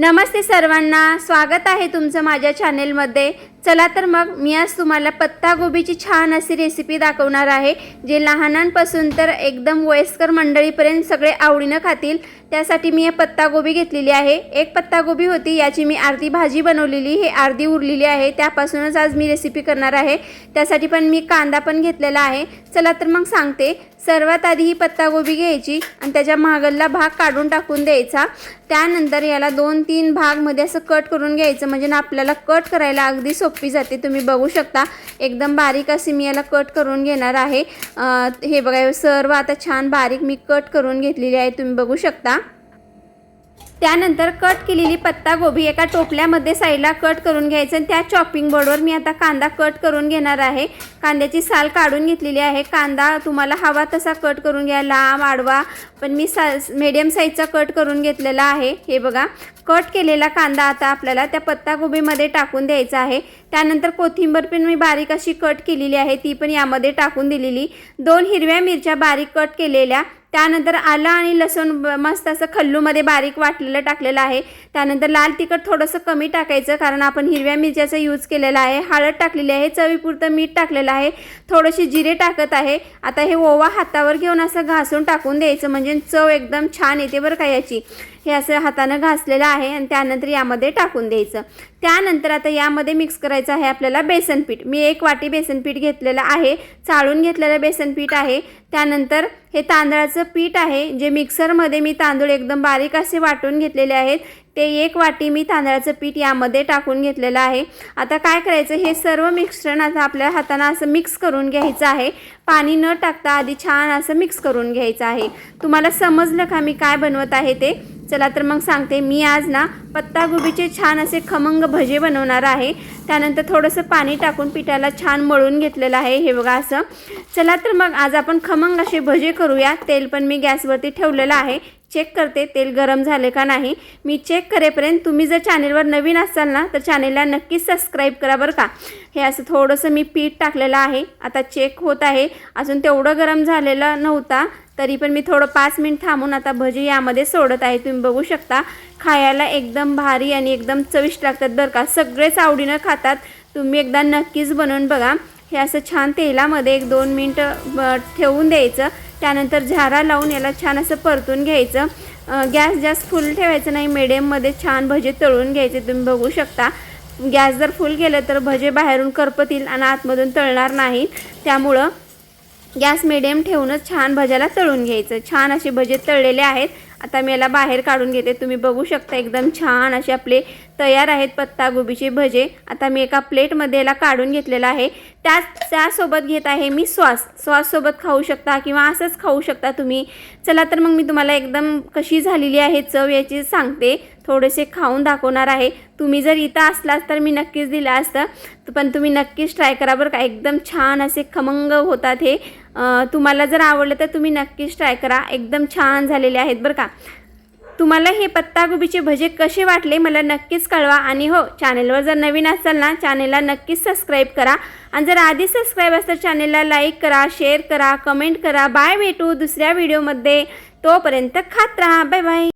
नमस्ते सर्वांना. स्वागत आहे तुमचं माझ्या चॅनेलमध्ये चला तर मग मी आज तुम्हाला पत्तागोबीची छान अशी रेसिपी दाखवणार आहे जे लहानांपासून तर एकदम वयस्कर मंडळीपर्यंत सगळे आवडीनं खातील. त्यासाठी मी हे पत्तागोबी घेतलेली आहे. एक पत्तागोबी होती याची मी अर्धी भाजी बनवलेली हे अर्धी उरलेली आहे. त्यापासूनच आज मी रेसिपी करणार आहे. त्यासाठी पण मी कांदा पण घेतलेला आहे. चला तर मग सांगते. सर्वात आधी ही पत्तागोबी घ्यायची आणि त्याच्या महागलला भाग काढून टाकून द्यायचा. त्यानंतर याला दोन तीन भागमध्ये असं कट करून घ्यायचं म्हणजे ना आपल्याला कट करायला अगदी सो सोपी जाते. तुम्ही बघू शकता एकदम बारीक अशी मी याला कट करून घेणार आहे. हे बघा सर्व आता छान बारीक मी कट करून घेतलेली आहे तुम्ही बघू शकता. त्यानंतर कट केलेली पत्तागोबी एका टोपल्यामध्ये साईडला कट करून घ्यायचं आणि त्या चॉपिंग बोर्डवर मी आता कांदा कट करून घेणार आहे. कांद्याची साल काढून घेतलेली आहे. कांदा तुम्हाला हवा तसा कट करून घ्या. लांब आडवा पण मी सा मीडियम साईजचा कट करून घेतलेला आहे. हे बघा कट केलेला कांदा आता आपल्याला त्या पत्तागोबीमध्ये टाकून द्यायचा आहे. त्यानंतर कोथिंबीर पण मी बारीक अशी कट केलेली आहे. ती पण यामध्ये टाकून दिलेली. दोन हिरव्या मिरच्या बारीक कट केलेल्या. त्यानंतर आलं आणि लसूण ब- मस्त असं खल्लूमध्ये बारीक वाटलेलं टाकलेलं आहे. त्यानंतर लाल तिखट थोडंसं कमी टाकायचं कारण आपण हिरव्या मिरच्याचा यूज केलेला आहे. हळद टाकलेली आहे चवीपुरतं मीठ टाकलेलं आहे. थोडीशी जिरे टाकत आहे. आता हे ओवा हातावर घेऊन असं घासून टाकून द्यायचं. म्हणजे चव एकदम छान येते बरं का याची. हे असं हातानं घासलेलं आहे आणि त्यानंतर यामध्ये टाकून द्यायचं. त्यानंतर आता यामध्ये मिक्स करायचं आहे आपल्याला बेसन पीठ. मी एक वाटी बेसन पीठ घेतलेलं आहे. चाळून घेतलेलं बेसन पीठ आहे. त्यानंतर हे तांदळाचं पीठ आहे. जे मिक्सरमध्ये मी तांदूळ एकदम बारीक असे वाटून घेतलेले आहेत. ते एक वाटी मी तांदळाचं पीठ यामध्ये टाकून घेतलेलं आहे. आता काय करायचं? हे सर्व मिश्रण आता आपल्या हातानं असं मिक्स करून घ्यायचं आहे. पाणी न टाकता आधी छान असं मिक्स करून घ्यायचं आहे. तुम्हाला समजलं का मी काय बनवत आहे ते? चला तर मग सांगते. मी आज ना पत्तागोबीचे छान असे खमंग भजे बनवणार आहे. त्यानंतर थोडंसं पाणी टाकून पिठाला छान मळून घेतलेलं आहे. हे बघा असं. चला तर मग आज आपण खमंग असे भजे करूया. तेल पण मी गॅसवरती ठेवलेलं आहे. चेक करते तेल गरम झाले का नाही. मी चेक करेपर्यंत तुम्ही जर चॅनेलवर नवीन असाल ना तर चॅनेलला नक्कीच सबस्क्राईब करा बरं का. हे असं थोडंसं मी पीठ टाकलेलं आहे. आता चेक होत आहे. अजून तेवढं गरम झालेलं नव्हता. तरी पण मी थोडं पाच मिनिट थांबून आता भजी यामध्ये सोडत आहे. तुम्ही बघू शकता खायला एकदम भारी आणि एकदम चविष्ट लागतात बरं का. सगळेच आवडीनं खातात. तुम्ही एकदा नक्कीच बनवून बघा. हे असं छान तेलामध्ये एक दोन मिनटं ठेवून द्यायचं. त्यानंतर झारा लावून याला छान असं परतून घ्यायचं. गॅस जास्त फुल ठेवायचं नाही. मिडियममध्ये छान भजे तळून घ्यायचे. तुम्ही बघू शकता. गॅस जर फुल केलं तर भजे बाहेरून करपतील आणि आतमधून तळणार नाही त्यामुळं गॅस मिडियम ठेवूनच छान भज्याला तळून घ्यायचं. छान असे भजे तळलेले आहेत. आता मी याला बाहेर काढून घेते. तुम्ही बघू शकता एकदम छान असे आपले तयार आहेत पत्तागोबीचे भजे. आता मी एका प्लेटमध्ये याला काढून घेतलेलं आहे. त्याच त्यासोबत घेत आहे मी सॉस. सॉससोबत खाऊ शकता किंवा असंच खाऊ शकता तुम्ही. चला तर मग मी तुम्हाला एकदम कशी झालेली आहे चव याची सांगते. थोडेसे खाऊन दाखवणार आहे. तुम्ही जर इथं असलास तर मी नक्कीच दिलं असतं. पण तुम्ही नक्कीच ट्राय करा बरं का. एकदम छान असे खमंग होतात हे. तुम्हाला जर आवडलं तर तुम्ही नक्कीच ट्राय करा. एकदम छान झालेले आहेत बरं का. तुम्हाला हे पत्तागोबीचे भजे कसे वाटले मला नक्कीच कळवा. आणि हो चॅनेलवर जर नवीन असाल ना चॅनेलला नक्कीच सबस्क्राईब करा. आणि जर आधी सबस्क्राईब असेल चॅनेलला लाईक करा शेअर करा कमेंट करा. बाय भेटू दुसऱ्या व्हिडिओमध्ये तोपर्यंत खात राहा. Bye bye